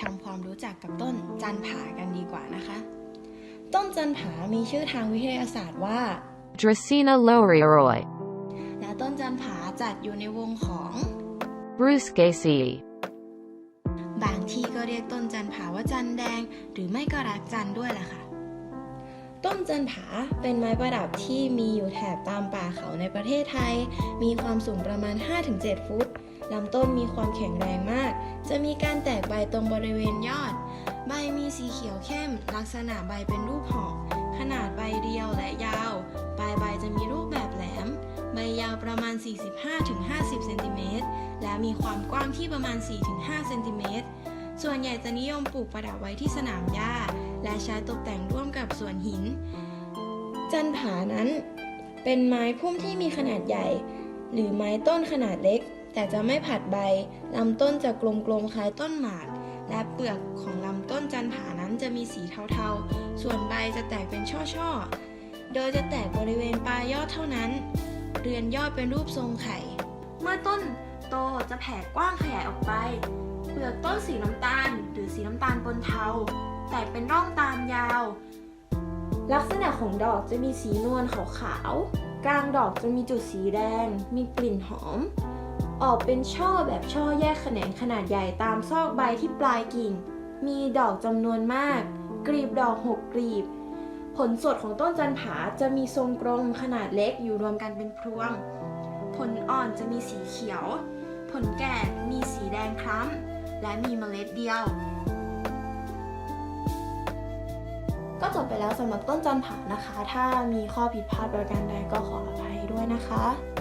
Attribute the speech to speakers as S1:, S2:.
S1: ทำความรู้จักกับต้นจันผากันดีกว่านะคะ ต้นจันผามีชื่อทางวิทยาศาสตร์ว่า
S2: Dracaena laurioroi.
S1: และต้นจันผาจัดอยู่ในวงของ
S2: Bruscaceae.
S1: บางที่ก็เรียกต้นจันผาว่าจันแดง หรือไม่ก็รักจันด้วยแหละค่ะ ต้นจันผาเป็นไม้ประดับที่มีอยู่แถบตามป่าเขาในประเทศไทย มีความสูงประมาณ 5-7 ฟุต ลำต้นมีความแข็งแรงมาก จะมีการแตกใบตรงบริเวณยอด ใบมีสีเขียวเข้ม ลักษณะใบเป็นรูปหอกขนาดใบเรียวและยาว ปลายใบจะมีรูปแบบแหลม ใบยาวประมาณ 45-50 เซนติเมตร และมีความกว้างที่ประมาณ 4-5 เซนติเมตร ส่วนใหญ่จะนิยมปลูกประดับไว้ที่สนามหญ้า และใช้ตกแต่งร่วมกับสวนหิน จันผานั้น เป็นไม้พุ่มที่มีขนาดใหญ่ หรือไม้ต้นขนาดเล็ก แต่จะไม่ผัดใบ ลำต้นจะกลมๆคล้ายต้นหมาก และเปลือกของลำต้นจันผานั้นจะมีสีเทาๆ ส่วนใบจะแตกเป็นช่อๆ โดยจะแตกบริเวณปลายยอดเท่านั้น เรือนยอดเป็นรูปทรงไข่ เมื่อต้นโตจะแผ่กว้างขยายออกไป เปลือกต้นสีน้ำตาล หรือสีน้ำตาลปนเทา แตกเป็นร่องตามยาว ลักษณะของดอกจะมีสีนวลขาวๆ กลางดอกจะมีจุดสีแดง มีกลิ่นหอมออกเป็นช่อแบบช่อแยกแขนงขนาดใหญ่ตามซอกใบที่ปลายกิ่ง มีดอกจำนวนมาก กลีบดอกหกกลีบ ผลสดของต้นจันผาจะมีทรงกลมขนาดเล็กอยู่รวมกันเป็นพรวง ผลอ่อนจะมีสีเขียว ผลแก่มีสีแดงคล้ำ และมีเมล็ดเดียว ก็จบไปแล้วสำหรับต้นจันผานะคะ ถ้ามีข้อผิดพลาดประการใดก็ขออภัยด้วยนะคะ